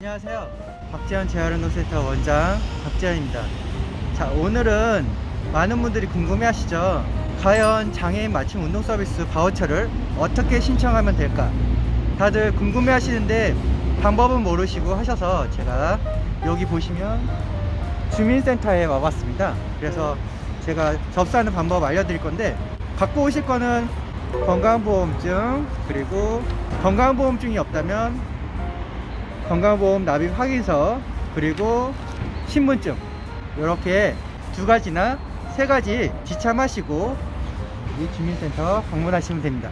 안녕하세요. 박재현 재활운동센터 원장 박재현입니다. 자, 오늘은 많은 분들이 궁금해 하시죠. 과연 장애인 맞춤 운동 서비스 바우처를 어떻게 신청하면 될까? 다들 궁금해 하시는데 방법은 모르시고 하셔서 제가 여기 보시면 주민센터에 와봤습니다. 그래서 제가 접수하는 방법 알려드릴 건데 갖고 오실 거는 건강보험증 그리고 건강보험증이 없다면 건강보험 납입 확인서 그리고 신분증 이렇게 두 가지나 세 가지 지참하시고 이 주민센터 방문하시면 됩니다.